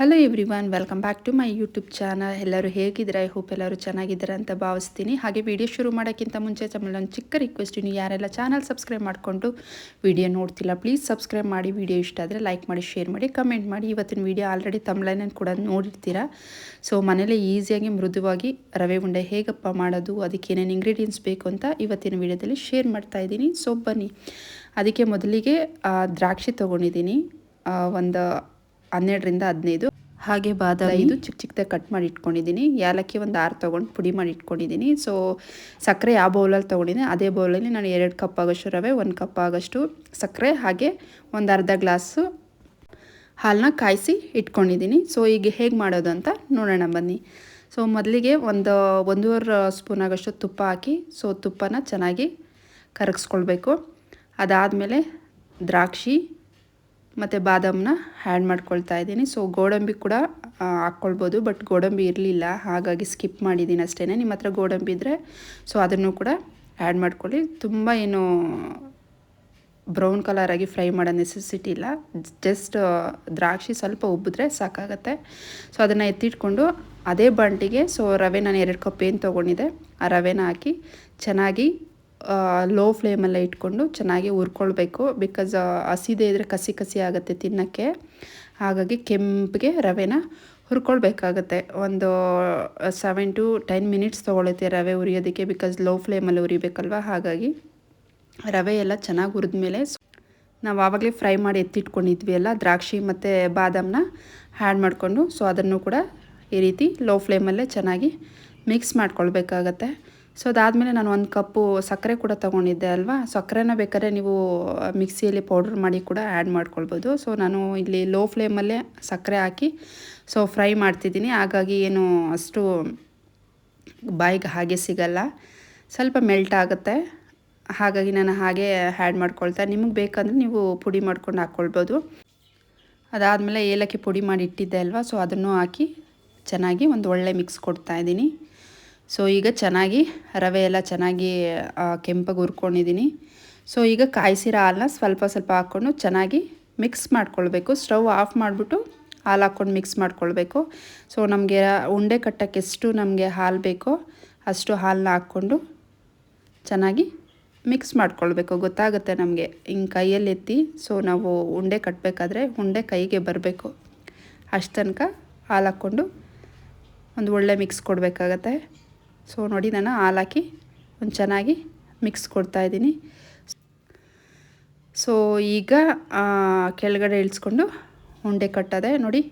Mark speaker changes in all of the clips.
Speaker 1: Hello everyone welcome back to my YouTube channel ಎಲ್ಲರೂ ಹೇಗಿದ್ದಾರೆ? I hope ಎಲ್ಲರೂ ಚೆನ್ನಾಗಿದ್ದಾರೆ ಅಂತ ಭಾವಿಸ್ತೀನಿ. ಹಾಗೆ ವಿಡಿಯೋ ಶುರು ಮಾಡೋಕ್ಕಿಂತ ಮುಂಚೆ ತಮ್ಮಲ್ಲಿ ಒಂದು ಚಿಕ್ಕ ರಿಕ್ವೆಸ್ಟ್ ನೀವು ಯಾರೆಲ್ಲ ಚಾನಲ್ ಸಬ್ಸ್ಕ್ರೈಬ್ ಮಾಡಿಕೊಂಡು ವಿಡಿಯೋ ನೋಡ್ತಿಲ್ಲ ಪ್ಲೀಸ್ ಸಬ್ಸ್ಕ್ರೈಬ್ ಮಾಡಿ. ವಿಡಿಯೋ ಇಷ್ಟ ಆದರೆ ಲೈಕ್ ಮಾಡಿ ಶೇರ್ ಮಾಡಿ ಕಮೆಂಟ್ ಮಾಡಿ. ಇವತ್ತಿನ ವಿಡಿಯೋ ಆಲ್ರೆಡಿ ತಮ್ಲೈನಲ್ಲಿ ಕೂಡ ನೋಡಿರ್ತೀರಾ? ಸೊ ಮನೇಲೇ ಈಸಿಯಾಗಿ ಮೃದುವಾಗಿ ರವೆ ಉಂಡೆ ಹೇಗಪ್ಪ ಮಾಡೋದು, ಅದಕ್ಕೆ ಏನೇನು ಇಂಗ್ರೀಡಿಯೆಂಟ್ಸ್ ಬೇಕು ಅಂತ ಇವತ್ತಿನ ವಿಡಿಯೋದಲ್ಲಿ ಶೇರ್ ಮಾಡ್ತಾ ಇದ್ದೀನಿ. ಸೊ ಬನ್ನಿ. ಅದಕ್ಕೆ ಮೊದಲಿಗೆ ದ್ರಾಕ್ಷಿ ತೊಗೊಂಡಿದ್ದೀನಿ. ಒಂದು ಹನ್ನೆರಡರಿಂದ ಹದಿನೈದು. ಹಾಗೆ ಬಾದಾಮಿ ಇದು ಚಿಕ್ಕ ಚಿಕ್ಕದಾಗಿ ಕಟ್ ಮಾಡಿ ಇಟ್ಕೊಂಡಿದ್ದೀನಿ. ಏಲಕ್ಕಿ ಒಂದು ಆರು ತೊಗೊಂಡು ಪುಡಿ ಮಾಡಿ ಇಟ್ಕೊಂಡಿದ್ದೀನಿ. ಸೊ ಸಕ್ಕರೆ ಯಾವ ಬೌಲಲ್ಲಿ ತೊಗೊಂಡಿದ್ದೀನಿ ಅದೇ ಬೌಲಲ್ಲಿ ನಾನು ಎರಡು ಕಪ್ ಆಗೋಷ್ಟು ರವೆ, ಒಂದು ಕಪ್ ಆಗೋಷ್ಟು ಸಕ್ಕರೆ, ಹಾಗೆ ಒಂದು ಅರ್ಧ ಗ್ಲಾಸು ಹಾಲನ್ನ ಕಾಯಿಸಿ ಇಟ್ಕೊಂಡಿದ್ದೀನಿ. ಸೊ ಈಗ ಹೇಗೆ ಮಾಡೋದು ಅಂತ ನೋಡೋಣ ಬನ್ನಿ. ಸೊ ಮೊದಲಿಗೆ ಒಂದು ಒಂದೂವರೆ ಸ್ಪೂನ್ ಆಗೋಷ್ಟು ತುಪ್ಪ ಹಾಕಿ ಸೊ ತುಪ್ಪನ ಚೆನ್ನಾಗಿ ಕರಗಿಸ್ಕೊಳ್ಬೇಕು. ಅದಾದಮೇಲೆ ದ್ರಾಕ್ಷಿ ಮತ್ತು ಬಾದಾಮನ್ನ ಆ್ಯಡ್ ಮಾಡ್ಕೊಳ್ತಾ ಇದ್ದೀನಿ. ಸೊ ಗೋಡಂಬಿ ಕೂಡ ಹಾಕ್ಕೊಳ್ಬೋದು ಬಟ್ ಗೋಡಂಬಿ ಇರಲಿಲ್ಲ. ಹಾಗಾಗಿ ಸ್ಕಿಪ್ ಮಾಡಿದ್ದೀನಿ ಅಷ್ಟೇ ನಿಮ್ಮ ಹತ್ರ ಗೋಡಂಬಿ ಇದ್ದರೆ ಸೊ ಅದನ್ನು ಕೂಡ ಆ್ಯಡ್ ಮಾಡ್ಕೊಳ್ಳಿ. ತುಂಬ ಏನು ಬ್ರೌನ್ ಕಲರಾಗಿ ಫ್ರೈ ಮಾಡೋ ನೆಸೆಸಿಟಿ ಇಲ್ಲ. ಜಸ್ಟ್ ದ್ರಾಕ್ಷಿ ಸ್ವಲ್ಪ ಉಬ್ಬಿದ್ರೆ ಸಾಕಾಗತ್ತೆ. ಸೊ ಅದನ್ನು ಎತ್ತಿಟ್ಕೊಂಡು ಅದೇ ಬಂಟಿಗೆ ಸೊ ರವೆ ನಾನು ಎರಡು ಕಪ್ ಏನು ತೊಗೊಂಡಿದ್ದೆ, ಆ ರವೆನ ಹಾಕಿ ಚೆನ್ನಾಗಿ ಲೋ ಫ್ಲೇಮಲ್ಲೇ ಇಟ್ಕೊಂಡು ಚೆನ್ನಾಗಿ ಹುರ್ಕೊಳ್ಬೇಕು. ಬಿಕಾಸ್ ಹಸಿದೇ ಇದ್ದರೆ ಕಸಿ ಕಸಿ ಆಗುತ್ತೆ ತಿನ್ನೋಕ್ಕೆ. ಹಾಗಾಗಿ ಕೆಂಪಿಗೆ ರವೆನ ಹುರ್ಕೊಳ್ಬೇಕಾಗತ್ತೆ. ಒಂದು ಸೆವೆನ್ ಟು ಟೆನ್ ಮಿನಿಟ್ಸ್ ತೊಗೊಳುತ್ತೆ ರವೆ ಉರಿಯೋದಕ್ಕೆ ಬಿಕಾಸ್ ಲೋ ಫ್ಲೇಮಲ್ಲಿ ಉರಿಬೇಕಲ್ವ ಹಾಗಾಗಿ ರವೆ ಎಲ್ಲ ಚೆನ್ನಾಗಿ ಹುರಿದ್ಮೇಲೆ ನಾವು ಆವಾಗಲೇ ಫ್ರೈ ಮಾಡಿ ಎತ್ತಿಟ್ಕೊಂಡಿದ್ವಿ ಅಲ್ಲ, ದ್ರಾಕ್ಷಿ ಮತ್ತು ಬಾದಾಮನ್ನ ಹ್ಯಾಡ್ ಮಾಡಿಕೊಂಡು ಸೊ ಅದನ್ನು ಕೂಡ ಈ ರೀತಿ ಲೋ ಫ್ಲೇಮಲ್ಲೇ ಚೆನ್ನಾಗಿ ಮಿಕ್ಸ್ ಮಾಡ್ಕೊಳ್ಬೇಕಾಗತ್ತೆ. ಸೊ ಅದಾದಮೇಲೆ ನಾನು ಒಂದು ಕಪ್ಪು ಸಕ್ಕರೆ ಕೂಡ ತೊಗೊಂಡಿದ್ದೆ ಅಲ್ವಾ? ಸಕ್ಕರೆನ ಬೇಕಾದ್ರೆ ನೀವು ಮಿಕ್ಸಿಯಲ್ಲಿ ಪೌಡ್ರ್ ಮಾಡಿ ಕೂಡ ಆ್ಯಡ್ ಮಾಡ್ಕೊಳ್ಬೋದು. ಸೊ ನಾನು ಇಲ್ಲಿ ಲೋ ಫ್ಲೇಮಲ್ಲೇ ಸಕ್ಕರೆ ಹಾಕಿ ಸೊ ಫ್ರೈ ಮಾಡ್ತಿದ್ದೀನಿ. ಹಾಗಾಗಿ ಏನು ಅಷ್ಟು ಬಾಯಿಗೆ ಹಾಗೆ ಸಿಗಲ್ಲ. ಸ್ವಲ್ಪ ಮೆಲ್ಟ್ ಆಗುತ್ತೆ. ಹಾಗಾಗಿ ನಾನು ಹಾಗೆ ಆ್ಯಡ್ ಮಾಡ್ಕೊಳ್ತಾ, ನಿಮಗೆ ಬೇಕಂದರೆ ನೀವು ಪುಡಿ ಮಾಡ್ಕೊಂಡು ಹಾಕ್ಕೊಳ್ಬೋದು ಅದಾದಮೇಲೆ ಏಲಕ್ಕಿ ಪುಡಿ ಮಾಡಿ ಇಟ್ಟಿದ್ದೆ ಅಲ್ವಾ? ಸೊ ಅದನ್ನು ಹಾಕಿ ಚೆನ್ನಾಗಿ ಒಂದು ಒಳ್ಳೆ ಮಿಕ್ಸ್ ಕೊಡ್ತಾ ಇದ್ದೀನಿ. ಸೊ ಈಗ ಚೆನ್ನಾಗಿ ರವೆ ಎಲ್ಲ ಚೆನ್ನಾಗಿ ಕೆಂಪಗೆ ಹುರ್ಕೊಂಡಿದ್ದೀನಿ ಸೊ ಈಗ ಕಾಯಿಸಿರೋ ಹಾಲನ್ನ ಸ್ವಲ್ಪ ಸ್ವಲ್ಪ ಹಾಕ್ಕೊಂಡು ಚೆನ್ನಾಗಿ ಮಿಕ್ಸ್ ಮಾಡ್ಕೊಳ್ಬೇಕು. ಸ್ಟವ್ ಆಫ್ ಮಾಡಿಬಿಟ್ಟು ಹಾಲು ಹಾಕ್ಕೊಂಡು ಮಿಕ್ಸ್ ಮಾಡ್ಕೊಳ್ಬೇಕು. ಸೊ ನಮಗೆ ಉಂಡೆ ಕಟ್ಟಕ್ಕೆ ಎಷ್ಟು ನಮಗೆ ಹಾಲು ಬೇಕೋ ಅಷ್ಟು ಹಾಲನ್ನ ಹಾಕ್ಕೊಂಡು ಚೆನ್ನಾಗಿ ಮಿಕ್ಸ್ ಮಾಡ್ಕೊಳ್ಬೇಕು. ಗೊತ್ತಾಗುತ್ತೆ ನಮಗೆ. ಹಿಂಗೆ ಕೈಯಲ್ಲಿ ಎತ್ತಿ ಸೊ ನಾವು ಉಂಡೆ ಕಟ್ಟಬೇಕಾದ್ರೆ ಉಂಡೆ ಕೈಗೆ ಬರಬೇಕು. ಅಷ್ಟು ತನಕ ಹಾಲು ಹಾಕ್ಕೊಂಡು ಒಂದು ಒಳ್ಳೆ ಮಿಕ್ಸ್ ಕೊಡಬೇಕಾಗತ್ತೆ. ಸೊ ನೋಡಿ, ನಾನು ಹಾಲಾಕಿ ಒಂದು ಚೆನ್ನಾಗಿ ಮಿಕ್ಸ್ ಕೊಡ್ತಾ ಇದ್ದೀನಿ. ಸೊ ಈಗ ಕೆಳಗಡೆ ಇಳಿಸ್ಕೊಂಡು ಉಂಡೆ ಕಟ್ಟದೆ. ನೋಡಿ,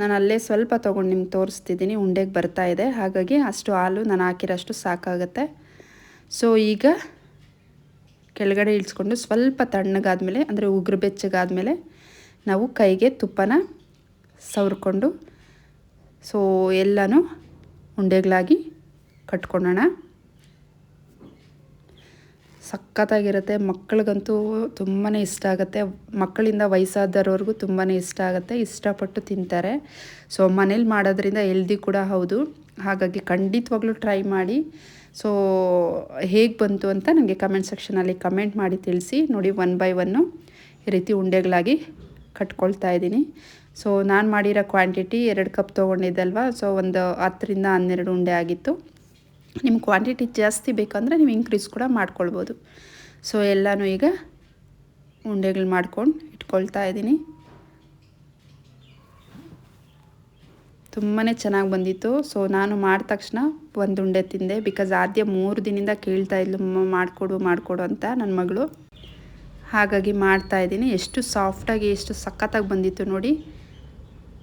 Speaker 1: ನಾನು ಅಲ್ಲೇ ಸ್ವಲ್ಪ ತೊಗೊಂಡು ನಿಮ್ಗೆ ತೋರಿಸ್ತಿದ್ದೀನಿ. ಉಂಡೆಗೆ ಬರ್ತಾ ಇದೆ. ಹಾಗಾಗಿ ಅಷ್ಟು ಹಾಲು ನಾನು ಹಾಕಿರೋಷ್ಟು ಸಾಕಾಗುತ್ತೆ. ಸೊ ಈಗ ಕೆಳಗಡೆ ಇಳಿಸ್ಕೊಂಡು ಸ್ವಲ್ಪ ತಣ್ಣಗಾದ್ಮೇಲೆ, ಅಂದರೆ ಉಗುರು ಬೆಚ್ಚಗಾದಮೇಲೆ ನಾವು ಕೈಗೆ ತುಪ್ಪನ ಸವರ್ಕೊಂಡು, ಸೊ ಎಲ್ಲನೂ ಉಂಡೆಗಳಾಗಿ ಕಟ್ಕೊಳ್ಳೋಣ ಸಖತ್ತಾಗಿರುತ್ತೆ. ಮಕ್ಕಳಿಗಂತೂ ತುಂಬಾ ಇಷ್ಟ ಆಗುತ್ತೆ. ಮಕ್ಕಳಿಂದ ವಯಸ್ಸಾದವ್ರವ್ರಿಗೂ ತುಂಬಾ ಇಷ್ಟ ಆಗುತ್ತೆ. ಇಷ್ಟಪಟ್ಟು ತಿಂತಾರೆ. ಸೊ, ಮನೇಲಿ ಮಾಡೋದ್ರಿಂದ ಹೆಲ್ದಿ ಕೂಡ ಹೌದು. ಹಾಗಾಗಿ ಖಂಡಿತವಾಗ್ಲೂ ಟ್ರೈ ಮಾಡಿ. ಸೊ, ಹೇಗೆ ಬಂತು ಅಂತ ನನಗೆ ಕಮೆಂಟ್ ಸೆಕ್ಷನಲ್ಲಿ ಕಮೆಂಟ್ ಮಾಡಿ ತಿಳಿಸಿ. ನೋಡಿ, ಒನ್ ಬೈ ಒನ್ನು ಈ ರೀತಿ ಉಂಡೆಗಳಾಗಿ ಕಟ್ಕೊಳ್ತಾ ಇದ್ದೀನಿ. ಸೊ, ನಾನು ಮಾಡಿರೋ ಕ್ವಾಂಟಿಟಿ ಎರಡು ಕಪ್ ತೊಗೊಂಡಿದ್ದಲ್ವ ಸೊ, ಒಂದು ಹತ್ತರಿಂದ ಹನ್ನೆರಡು ಉಂಡೆ ಆಗಿತ್ತು. ನಿಮ್ಮ ಕ್ವಾಂಟಿಟಿ ಜಾಸ್ತಿ ಬೇಕಂದರೆ ನೀವು ಇನ್ಕ್ರೀಸ್ ಕೂಡ ಮಾಡ್ಕೊಳ್ಬೋದು. ಸೊ ಎಲ್ಲನೂ ಈಗ ಉಂಡೆಗಳು ಮಾಡ್ಕೊಂಡು ಇಟ್ಕೊಳ್ತಾ ಇದ್ದೀನಿ. ತುಂಬಾ ಚೆನ್ನಾಗಿ ಬಂದಿತ್ತು. ಸೊ ನಾನು ಮಾಡಿದ ತಕ್ಷಣ ಒಂದು ಉಂಡೆ ತಿಂದೆ. ಬಿಕಾಸ್ ಆದ್ಯ ಮೂರು ದಿನದಿಂದ ಕೇಳ್ತಾ ಇದ್ಲು "ಅಮ್ಮ, ಮಾಡಿಕೊಡು ಮಾಡಿಕೊಡು ಅಂತ ನನ್ನ ಮಗಳು. ಹಾಗಾಗಿ ಮಾಡ್ತಾ ಇದ್ದೀನಿ. ಎಷ್ಟು ಸಾಫ್ಟಾಗಿ ಎಷ್ಟು ಸಖತ್ತಾಗಿ ಬಂದಿತ್ತು ನೋಡಿ.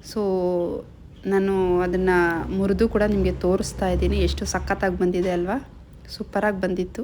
Speaker 1: ಸೊ ನಾನು ಅದನ್ನು ಮುರಿದು ಕೂಡ ನಿಮಗೆ ತೋರಿಸ್ತಾ ಇದ್ದೀನಿ. ಎಷ್ಟು ಸಖತ್ತಾಗಿ ಬಂದಿದೆ ಅಲ್ವಾ? ಸೂಪರಾಗಿ ಬಂದಿತ್ತು.